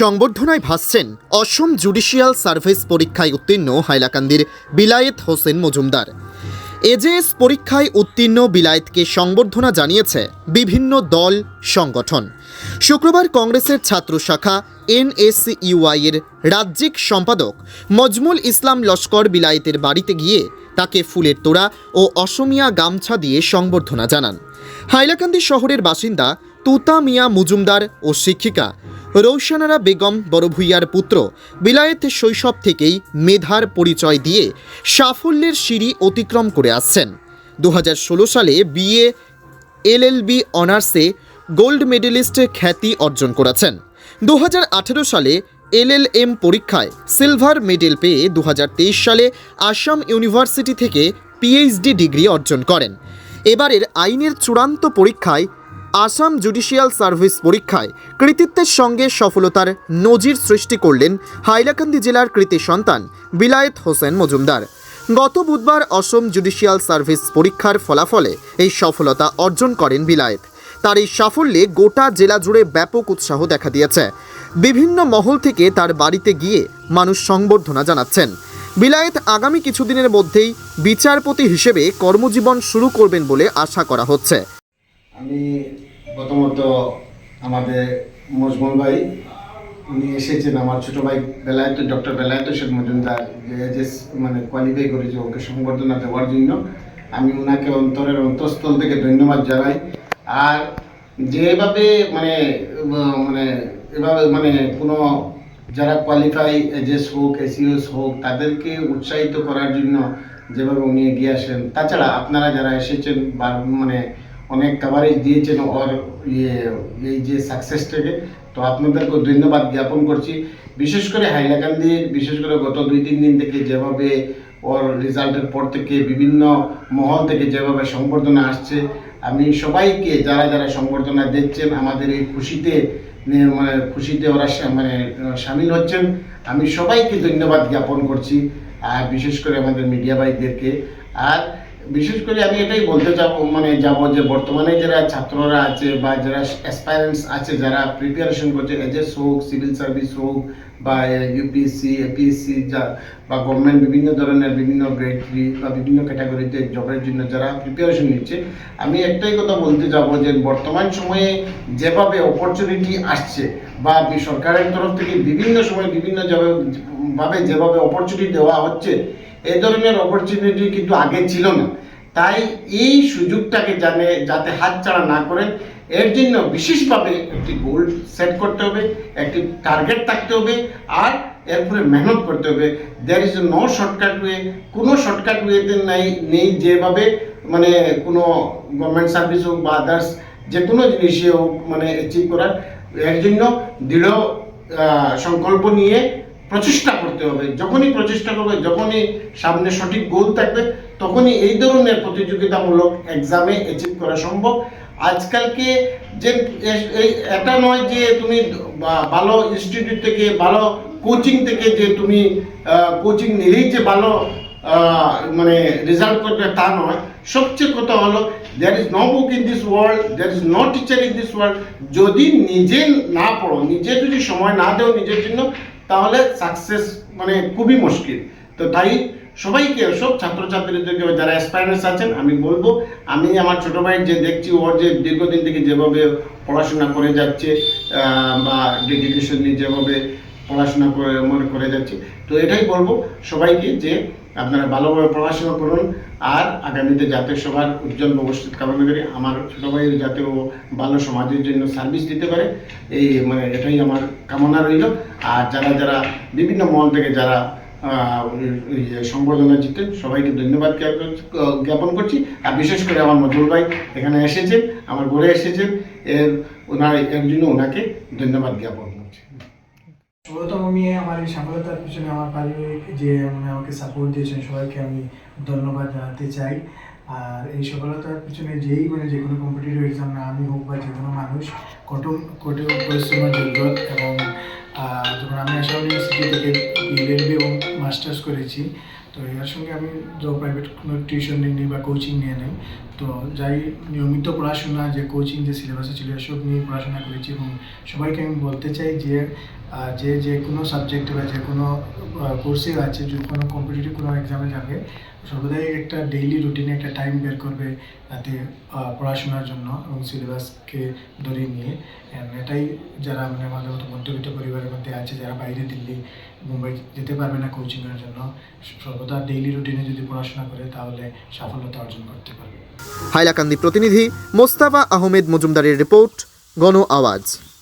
সংবর্ধনায় ভাসছেন অসম judicial service পরীক্ষায় উত্তীর্ণ হাইলাকান্দির বিলায়েত হোসেন মজুমদার। এজেএস পরীক্ষায় উত্তীর্ণ বিলায়েতকে সংবর্ধনা জানিয়েছে বিভিন্ন দল, সংগঠন। শুক্রবার কংগ্রেসের ছাত্র শাখা এনএসইউআই এর রাজ্যিক সম্পাদক মজমুল ইসলাম লস্কর বিলায়েতের বাড়িতে গিয়ে তাকে ফুলের তোড়া ও অসমিয়া গামছা দিয়ে সংবর্ধনা জানান। হাইলাকান্দি শহরের বাসিন্দা তুতা মিয়া মজুমদার ও শিক্ষিকা রৌশনারা বেগম বড়ভূইয়ার পুত্র। বিলায়েত শৈশব থেকেই মেধার পরিচয় দিয়ে সাফল্যের সিঁড়ি অতিক্রম করে আসছেন। দু হাজার ষোলো সালে বিএ এলএলবি অনার্সে গোল্ড মেডেলিস্ট খ্যাতি অর্জন করেছেন। দু হাজার আঠেরো সালে এলএলএম পরীক্ষায় সিলভার মেডেল পেয়ে দু হাজার তেইশ সালে আসাম ইউনিভার্সিটি থেকে পিএইচডি ডিগ্রি অর্জন করেন। এবারের আইনের চূড়ান্ত পরীক্ষায় আসাম জুডিশিয়াল সার্ভিস পরীক্ষায় কৃতিত্বের সঙ্গে সফলতার নজির সৃষ্টি করলেন হাইলাকান্দি জেলার কৃতি সন্তান বিলায়েত হোসেন মজুমদার। গত বুধবার অসম জুডিশিয়াল সার্ভিস পরীক্ষার ফলাফলে এই সফলতা অর্জন করেন বিলায়েত। তার এই সাফল্যে গোটা জেলা জুড়ে ব্যাপক উৎসাহ দেখা দিয়েছে। বিভিন্ন মহল থেকে তার বাড়িতে গিয়ে মানুষ সংবর্ধনা জানাচ্ছেন। বিলায়েত আগামী কিছুদিনের মধ্যেই বিচারপতি হিসেবে কর্মজীবন শুরু করবেন বলে আশা করা হচ্ছে। আমি প্রথমত আমাদের মজমুল ভাই, উনি এসেছেন আমার ছোট ভাই বেলায়ত, ডক্টর বেলায়ত শেখ মজুমদার, যে মানে কোয়ালিফাই করেছে ওকে সংবর্ধনা দেওয়ার জন্য। আমি ওনাকে অন্তরের অন্তঃস্থল থেকে ধন্যবাদ জানাই। আর যেভাবে মানে মানে এভাবে মানে কোনো যারা কোয়ালিফাই এজেস হোক, এসিওস হোক, তাদেরকে উৎসাহিত করার জন্য যেভাবে উনি এগিয়ে আসেন। তাছাড়া আপনারা যারা এসেছেন বা মানে অনেক কাভারেজ দিয়েছেন ওর ইয়ে এই যে সাকসেসটাকে তো আপনাদেরকে ধন্যবাদ জ্ঞাপন করছি। বিশেষ করে হাইলাকান্দির বিশেষ করে গত দুই, তিন দিন থেকে যেভাবে ওর রেজাল্টের পর থেকে বিভিন্ন মহল থেকে যেভাবে সংবর্ধনা আসছে, আমি সবাইকে যারা যারা সংবর্ধনা দিচ্ছেন, আমাদের এই খুশিতে মানে খুশিতে ওরা মানে সামিল হচ্ছেন। আমি সবাইকে ধন্যবাদ জ্ঞাপন করছি, আর বিশেষ করে আমাদের মিডিয়া ভাইদেরকে। আর বিশেষ করে আমি এটাই বলতে যাব মানে যাব যে বর্তমানে যারা ছাত্ররা আছে বা যারা অ্যাসপায়ারেন্টস আছে, যারা প্রিপারেশন করছে এজেস হোক সিভিল সার্ভিস হোক বা ইউপিএসসি এপিএসসি যা বা গভর্নমেন্ট বিভিন্ন ধরনের বিভিন্ন গ্রেড বা বিভিন্ন ক্যাটাগরিতে জবের জন্য যারা প্রিপারেশন নিচ্ছে, আমি একটাই কথা বলতে যাব যে বর্তমান সময়ে যেভাবে অপরচুনিটি আসছে বা সরকারের তরফ থেকে বিভিন্ন সময় বিভিন্ন ভাবে যেভাবে অপরচুনিটি দেওয়া হচ্ছে এই ধরনের অপরচুনিটি কিন্তু আগে ছিল না। তাই এই সুযোগটাকে জানে, যাতে হাত হাতছাড়া না করেন এর জন্য বিশেষভাবে একটি গোল সেট করতে হবে, একটি টার্গেট থাকতে হবে, আর এরপরে মেহনত করতে হবে। There is no shortcut way কোনো শর্টকাট ওয়েতে নাই, নেই যেভাবে মানে কোনো গভর্নমেন্ট সার্ভিস হোক বা আদার্স যে কোনো জিনিসে হোক মানে অ্যাচিভ করার। এর জন্য দৃঢ় সংকল্প নিয়ে প্রচেষ্টা করতে হবে। যখনই প্রচেষ্টা করবে, যখনই সামনে সঠিক গোল থাকবে, তখনই এই ধরনের প্রতিযোগিতামূলক এক্সামে অ্যাচিভ করা সম্ভব। আজকালকে যে এই এটা নয় যে তুমি ভালো ইনস্টিটিউট থেকে, ভালো কোচিং থেকে যে তুমি কোচিং নিলেই যে ভালো মানে রেজাল্ট করবে তা নয়। সবচেয়ে কথা হলো there is no book in this world there is no teacher in this world যদি নিজে না পড়ো, নিজে যদি সময় না দেও নিজের জন্য তাহলে সাকসেস মানে খুবই মুশকিল। তো তাই সবাইকে, সব ছাত্রছাত্রীদেরকে যারা অ্যাসপায়ারেন্স আছেন, আমি বলব, আমি আমার ছোটো ভাই যে দেখছি ওর যে দীর্ঘদিন থেকে যেভাবে পড়াশোনা করে যাচ্ছে বা ডেডিকেশন নিয়ে যেভাবে পড়াশোনা করে মনে করে যাচ্ছে। তো এটাই বলব সবাইকে যে আপনারা ভালোভাবে পড়াশোনা করুন আর আগামীতে জাতীয় সবার উজ্জ্বল ভবিষ্যৎ কামনা করি, আমার ছোটো ভাইয়ের যাতে ও ভালো সমাজের জন্য সার্ভিস দিতে পারে, এই মানে এটাই আমার কামনা রইল। আর যারা যারা বিভিন্ন মহল থেকে যারা সংবর্ধনা জিতেন সবাইকে ধন্যবাদ জ্ঞাপন করছি। আর বিশেষ করে আমার মজুর ভাই এখানে এসেছেন, আমার ঘরে এসেছেন, এর, ওনার, এর জন্য ওনাকে ধন্যবাদ জ্ঞাপন। করছি প্রথম আমি আমার এই সফলতার পিছনে আমার পারিবারিক যে মানে আমাকে সাপোর্ট দিয়েছেন, সবাইকে আমি ধন্যবাদ জানাতে চাই। আর এই সফলতার পিছনে যেই মানে যে কোনো কম্পিটিটিভ এক্সাম না আমি হোক বা যে কোনো মানুষ, কঠোর কঠোর পরিশ্রমের জরুরত এবং যখন আমি আসাম ইউনিভার্সিটি থেকে বিএলএলবি এবং মাস্টার্স করেছি, তো এর সঙ্গে আমি প্রাইভেট কোনো টিউশন নিই বা কোচিং নিয়ে নেই তো যাই, নিয়মিত পড়াশোনা, যে কোচিং যে সিলেবাসে ছিল, এসব নিয়ে পড়াশোনা করেছি এবং সবাইকে আমি বলতে চাই যে যে যে কোনো সাবজেক্টে বা যে কোনো কোর্সে আছে, যে কোনো কম্পিটিটিভ কোনো এক্সামে যাবে, সর্বদাই একটা ডেইলি রুটিনে একটা টাইম বের করবে তাতে পড়াশোনার জন্য এবং সিলেবাসকে ধরে নিয়ে। এটাই যারা মানে আমাদের মতো মধ্যবিত্ত পরিবারের মধ্যে আছে, যারা বাইরে দিল্লি মুম্বাই যেতে পারবে না কোচিংয়ের জন্য। সর্বদা ডেইলি রুটিনে যদি পড়াশোনা করে, তাহলে সাফল্যতা অর্জন করতে পারবে। হাইলাকান্দি প্রতিনিধি মোস্তাফা আহমেদ মজুমদারের রিপোর্ট, গণ আওয়াজ।